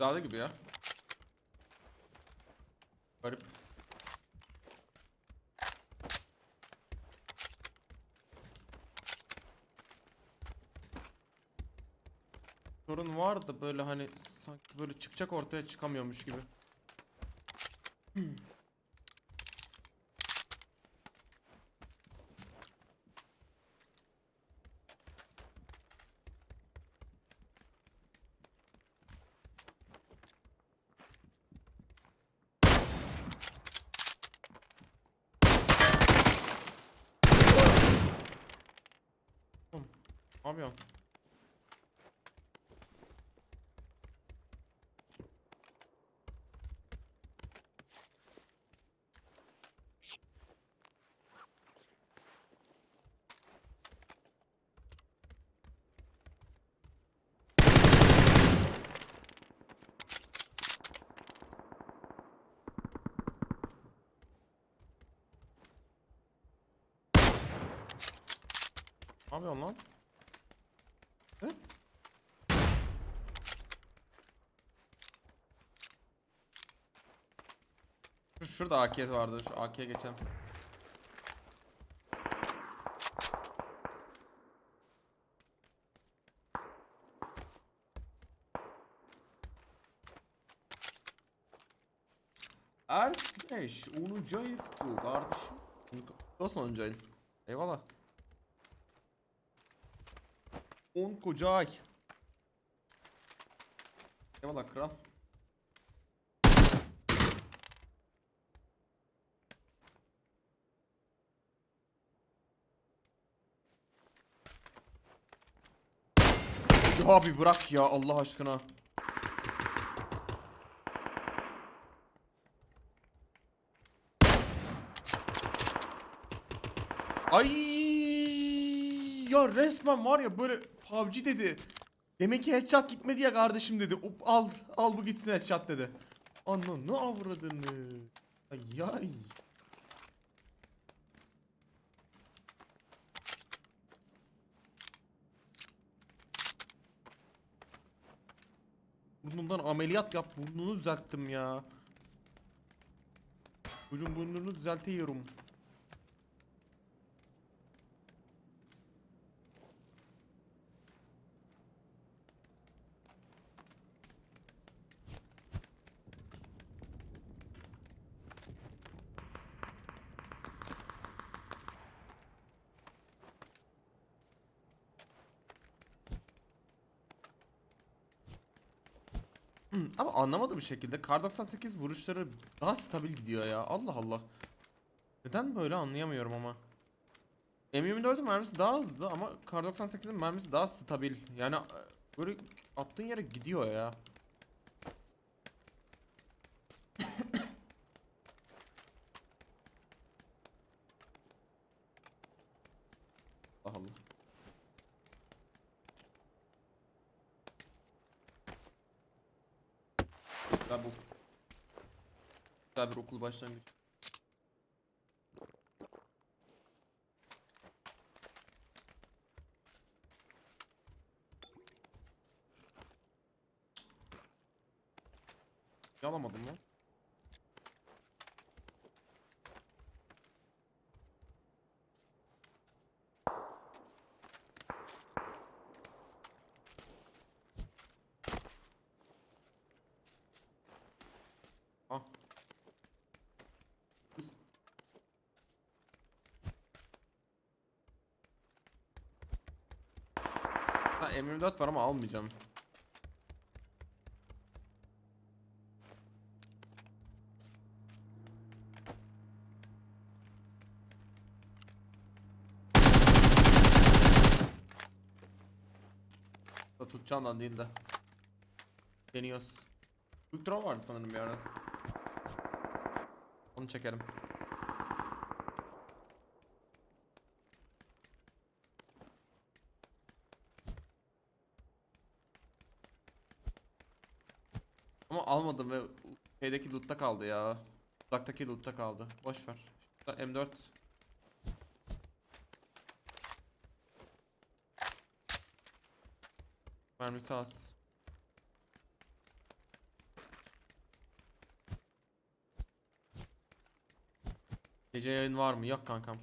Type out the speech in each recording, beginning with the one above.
Dağda gibi ya. Garip. Sorun var da böyle hani sanki böyle çıkacak ortaya çıkamıyormuş gibi. Oğlum, Ne yapıyorsun? Ne yapıyorsun lan? Evet. Şu- Şurada AK vardı. Şu AK'ye geçelim. Arkadaş 10. ayı kutlu kardeşim. Nasıl 10. ayın? Eyvallah. 10 koca ay. Eyvallah kral. Abi bırak ya Allah aşkına. Ay ya resmen var ya böyle PUBG dedi. Demek ki headshot gitmedi ya kardeşim dedi. Hop, al al bu gitsin headshot dedi. Ananı avradını. Ay ay. Burnundan ameliyat yap. Burnunu düzelttim ya. Burnunu düzeltiyorum. Ama anlamadım bir şekilde Kar 98 vuruşları daha stabil gidiyor ya. Allah Allah. Neden böyle anlayamıyorum ama. M24'ün mermisi daha hızlı ama Kar 98'in mermisi daha stabil. Yani e, böyle attığın yere gidiyor ya. Allah Allah. Güzel bu. Bir okul başlangıcı. Yalamadım lan. M24 var ama almayacağım. Da tutacağından değil de. Deniyoruz. Quick draw vardı sanırım bir ara. Onu çekerim. alamadım ve şeydeki loot'ta kaldı ya. Uzaktaki loot'ta kaldı. Boş ver. Şurada M4 Mermisi az. Gece yayın var mı? Yok kankam.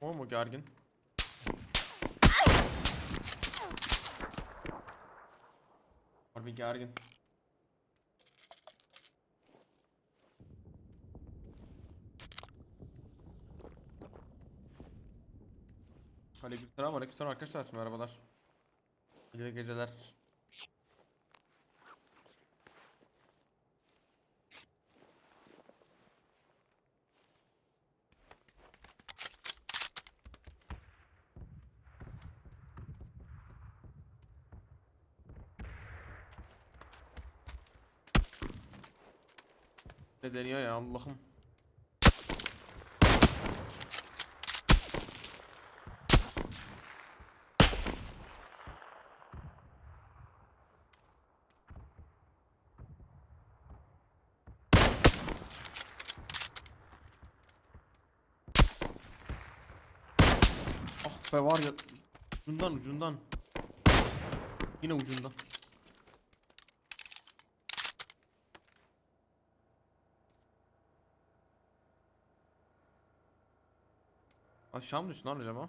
O mu gergin? Harbi gergin. Aleykümselam, aleykümselam arkadaşlar. Merhabalar. İyi geceler. Ne deniyor ya Allah'ım. Ah be var ya ucundan ucundan. Yine ucundan. Aşağı mı düştü lan acaba?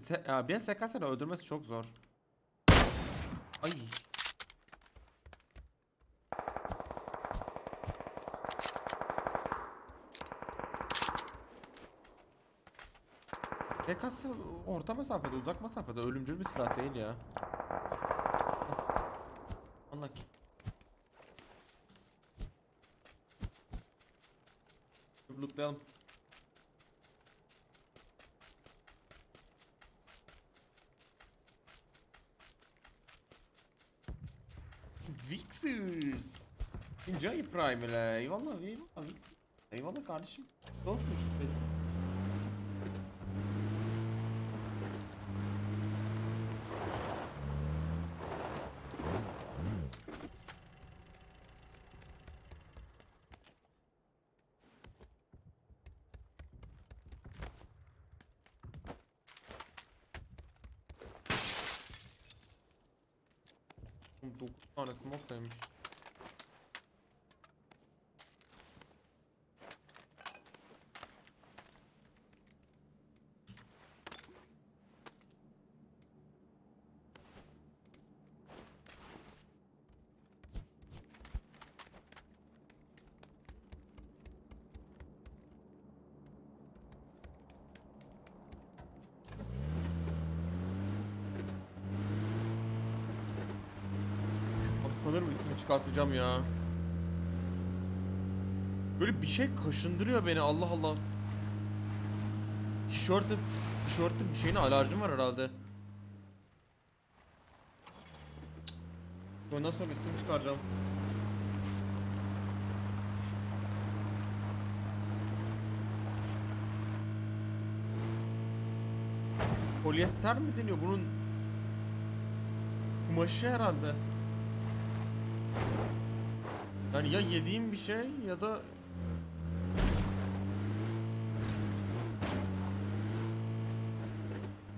Se ya bir SKS'le öldürmesi çok zor. Ay. SKS orta mesafede, uzak mesafede ölümcül bir silah değil ya. Anla ki. Lootlayalım. Vixers. Enjoy Prime ile. Eyvallah, eyvallah. Eyvallah kardeşim. Dostmuş. Oğlum 9 tane sanırım üstümü çıkartacağım ya. Böyle bir şey kaşındırıyor beni Allah Allah. Tişörtü, tişörtü bir şeyine alerjim var herhalde. Ondan sonra üstümü çıkaracağım. Polyester mi deniyor bunun? Kumaşı herhalde. Yani ya yediğim bir şey ya da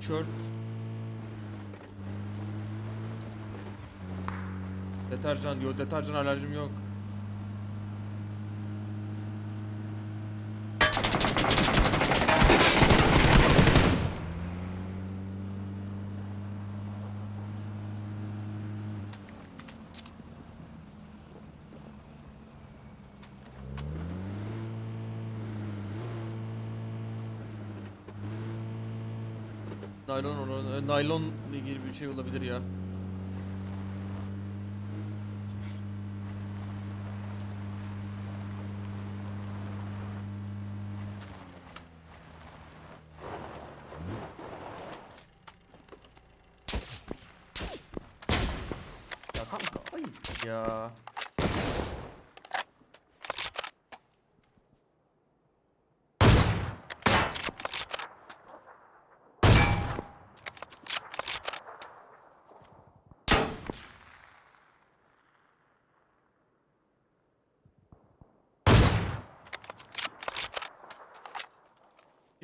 Çört Deterjan yok deterjan alerjim yok Naylon olan, naylon ilgili bir şey olabilir ya. Ya kanka ya.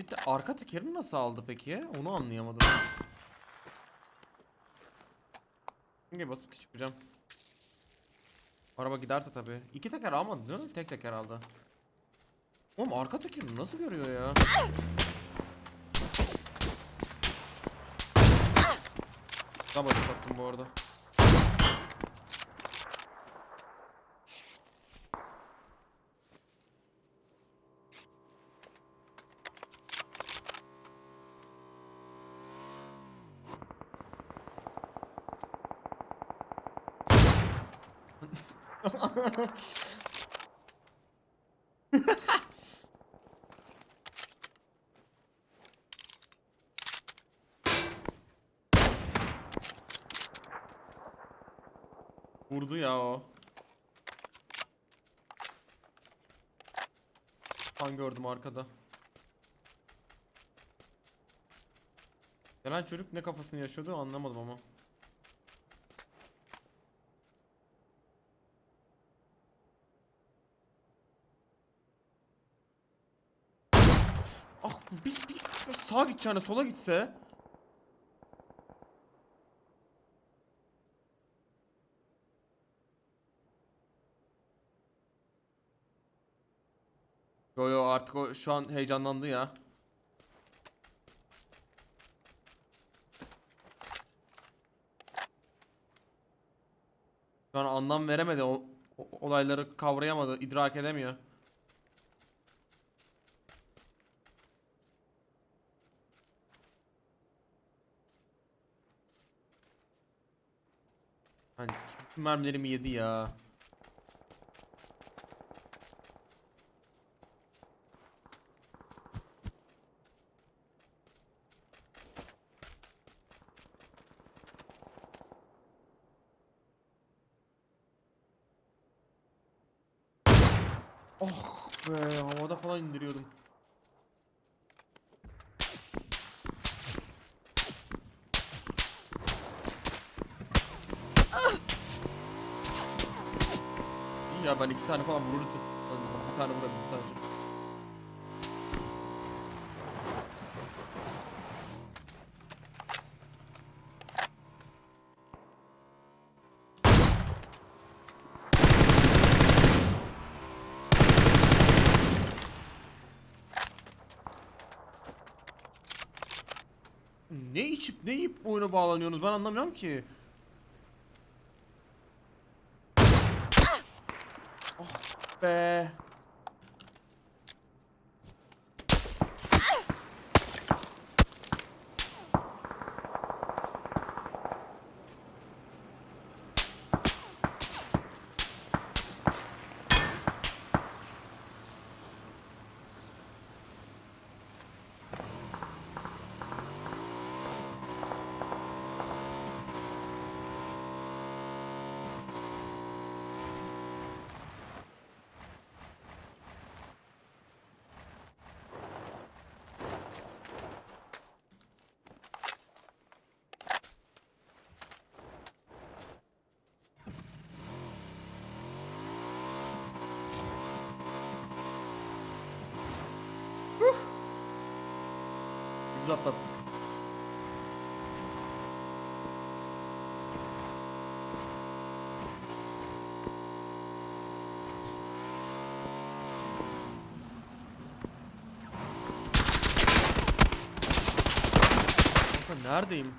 Git De arka tekerini nasıl aldı peki? Onu anlayamadım. Şimdi basıp çıkacağım. Araba giderse tabi. İki teker almadı değil mi? Tek teker aldı. Oğlum arka tekerini nasıl görüyor ya? Basit attım bu arada. Vurdu ya o. Kan gördüm arkada. Gelen çocuk ne kafasını yaşıyordu anlamadım ama. Ah biz bir sağa gideceğine sola gitse. Yo yo artık o şu an heyecanlandı ya. Şu an anlam veremedi. O, olayları kavrayamadı, idrak edemiyor. Hani bütün mermilerimi yedi ya. Oh be havada falan indiriyordum. Ben iki tane falan vururdum. Bir tane vurabildim sadece. Ne içip ne yiyip oyuna bağlanıyorsunuz ben anlamıyorum ki. Be. Biz atlattık. Kanka neredeyim?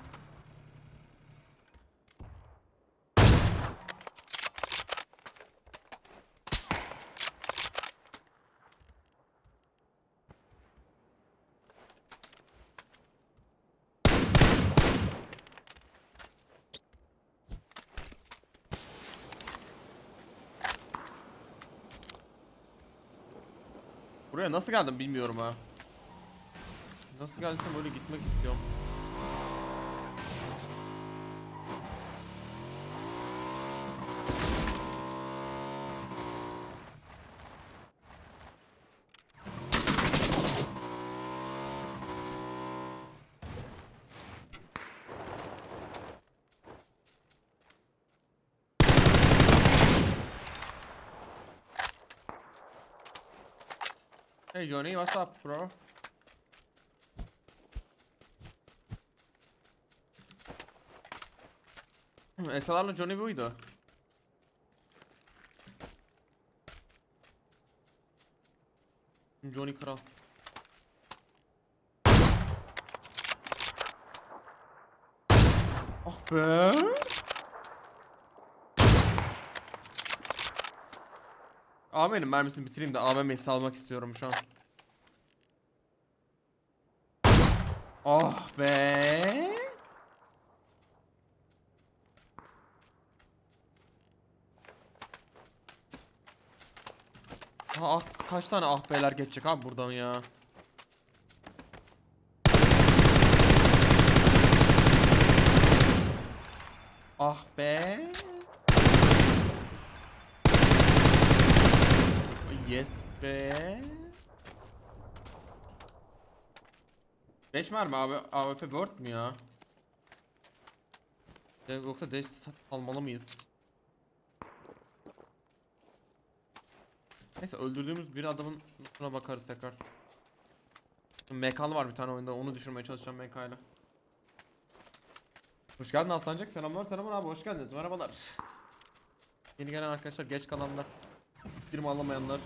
Buraya nasıl geldim bilmiyorum ha. Nasıl geldim öyle gitmek istiyorum. Hey Johnny, what's up bro? Esalarla Johnny buydu. Johnny kral. Ah be. AM'nin mermisini bitireyim de AM'yi salmak istiyorum şu an. Ah be. Ha, ah, kaç tane ah beler geçecek abi buradan ya. Ah be. Yes be. 5 mermi abi AWP Word mü ya? Yoksa dash almalı mıyız? Neyse öldürdüğümüz bir adamın şuna bakarız tekrar. MK'lı var bir tane oyunda onu düşürmeye çalışacağım MK ile. Hoş geldin Aslancık. Selamlar selamlar abi hoş geldiniz. Merhabalar. Yeni gelen arkadaşlar geç kalanlar. Firma alamayanlar.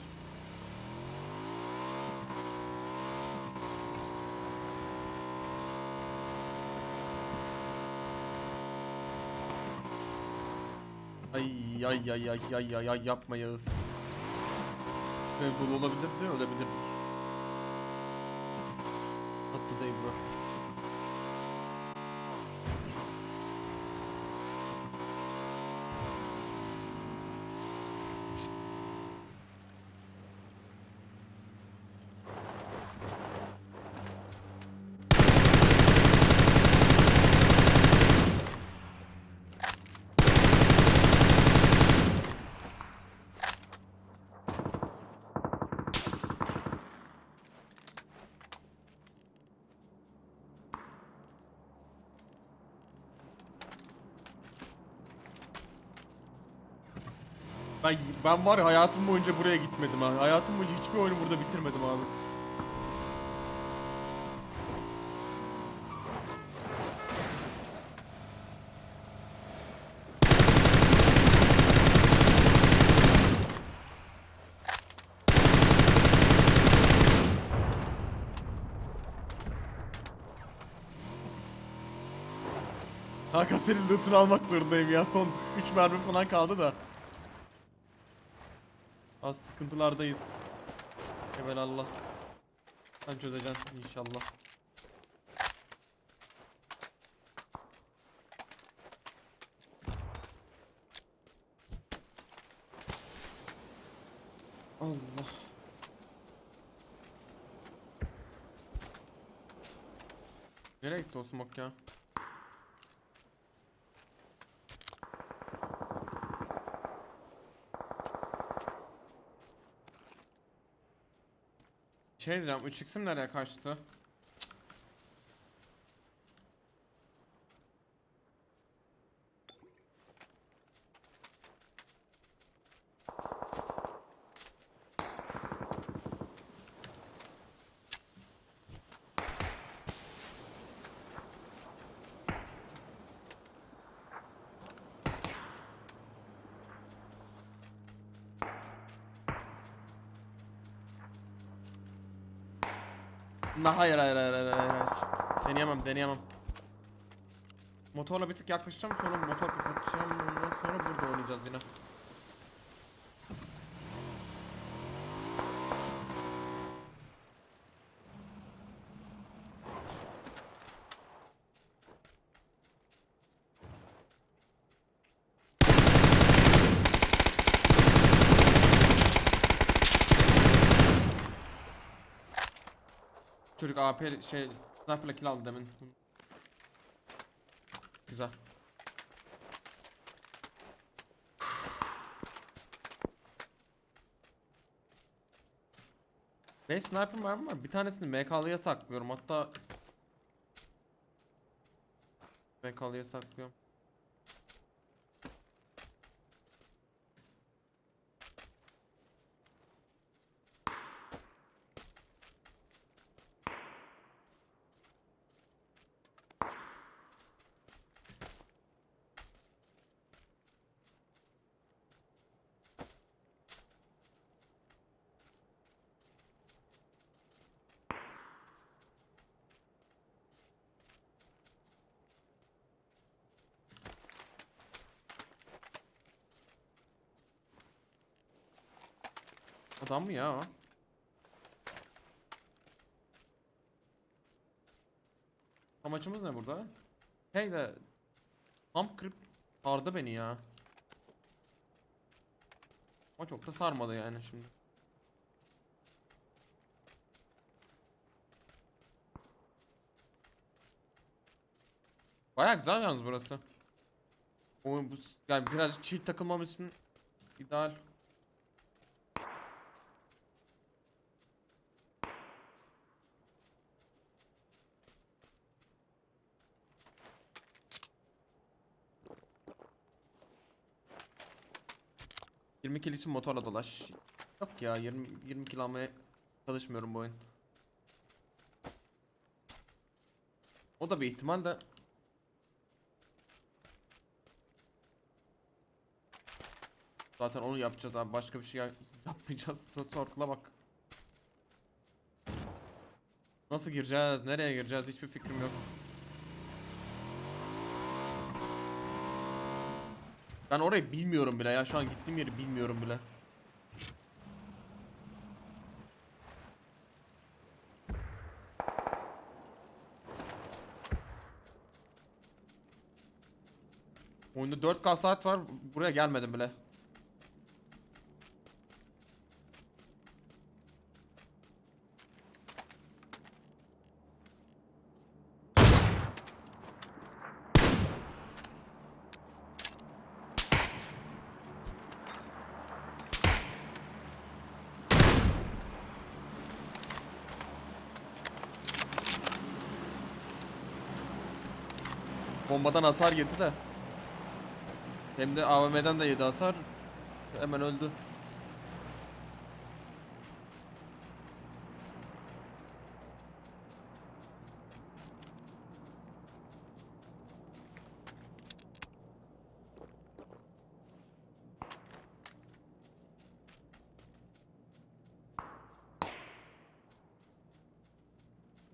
Ay ay ay ay ay ay ay yapmayız. Böyle dolu olabilirdi ölebilirdik. Not today bro. Ben, var ya hayatım boyunca buraya gitmedim ha. Hayatım boyunca hiçbir oyunu burada bitirmedim abi. Hakan senin lootunu almak zorundayım ya. Son 3 mermi falan kaldı da. Az sıkıntılardayız. Allah. Sen çözeceksin inşallah. Allah. Nereye gitti o smoke ya? Şey diyeceğim, ışıksım nereye kaçtı? Na hayır hayır hayır hayır hayır. Deneyemem deneyemem. Motorla bir tık yaklaşacağım sonra motor kapatacağım ondan sonra burada oynayacağız yine. Çocuk AP şey sniper'la kill aldı demin. Güzel. Beş sniper var ama bir tanesini MK'lıya saklıyorum hatta MK'lıya saklıyorum. Adam mı ya o? Amacımız ne burada? Hey de Tam krip sardı beni ya. Ama çok da sarmadı yani şimdi. Baya güzel yalnız burası. Oyun bu yani biraz cheat takılmamız için ideal. ...20 kill için motorla dolaş. Yok ya 20, 20 kill almaya çalışmıyorum bu oyun. O da bir ihtimal de... Zaten onu yapacağız abi başka bir şey ya- yapmayacağız. Sor- Sorkula bak. Nasıl gireceğiz? Nereye gireceğiz? Hiçbir fikrim yok. Ben orayı bilmiyorum bile ya. Şu an gittiğim yeri bilmiyorum bile. Oyunda 4K saat var. Buraya gelmedim bile. Bombadan hasar yedi de. Hem de AVM'den de yedi hasar. Hemen öldü.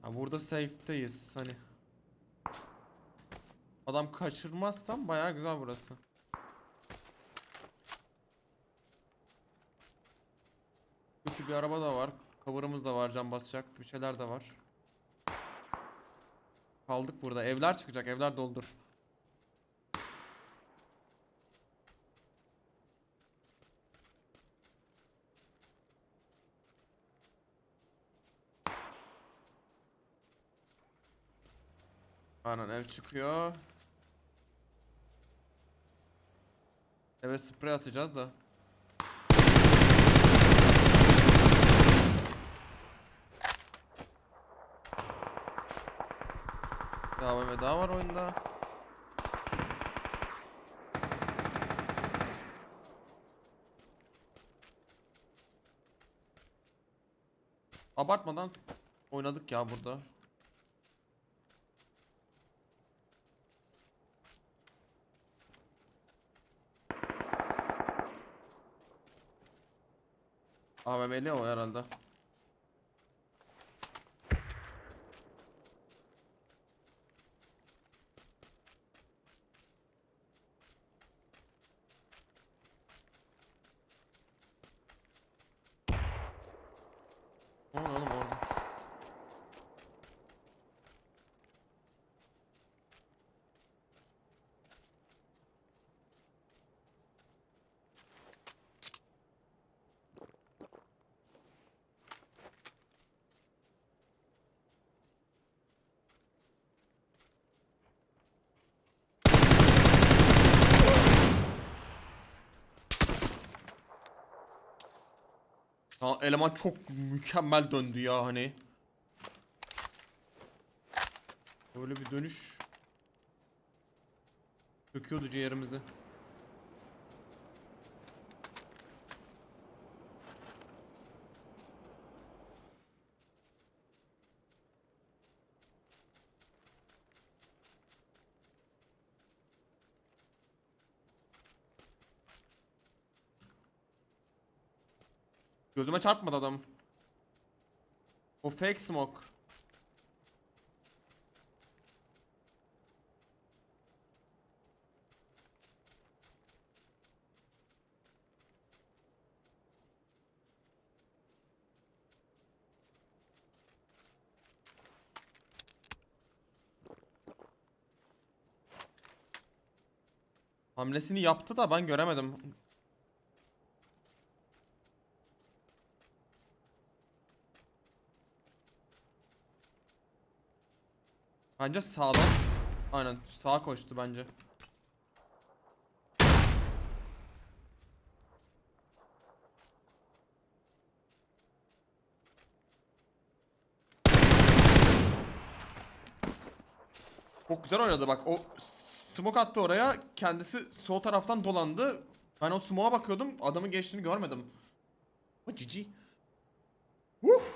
Ha burada safe'teyiz hani. Adam kaçırmazsam bayağı güzel burası. Kötü bir araba da var. Cover'ımız da var can basacak. Bir şeyler de var. Kaldık burada. Evler çıkacak. Evler doldur. Aynen ev çıkıyor. Eve sprey atacağız da. Bir AVM daha var oyunda. Abartmadan oynadık ya burada. AVM'li o herhalde. Ne oluyor oğlum orada? Ya eleman çok mükemmel döndü ya hani. Böyle bir dönüş. Döküyordu ciğerimizi. Gözüme çarpmadı adam. O fake smoke. Hamlesini yaptı da ben göremedim. Bence sağdan. Aynen sağa koştu bence. Çok güzel oynadı bak. O smoke attı oraya. Kendisi sol taraftan dolandı. Ben o smoke'a bakıyordum. Adamın geçtiğini görmedim. Ama GG. Uf.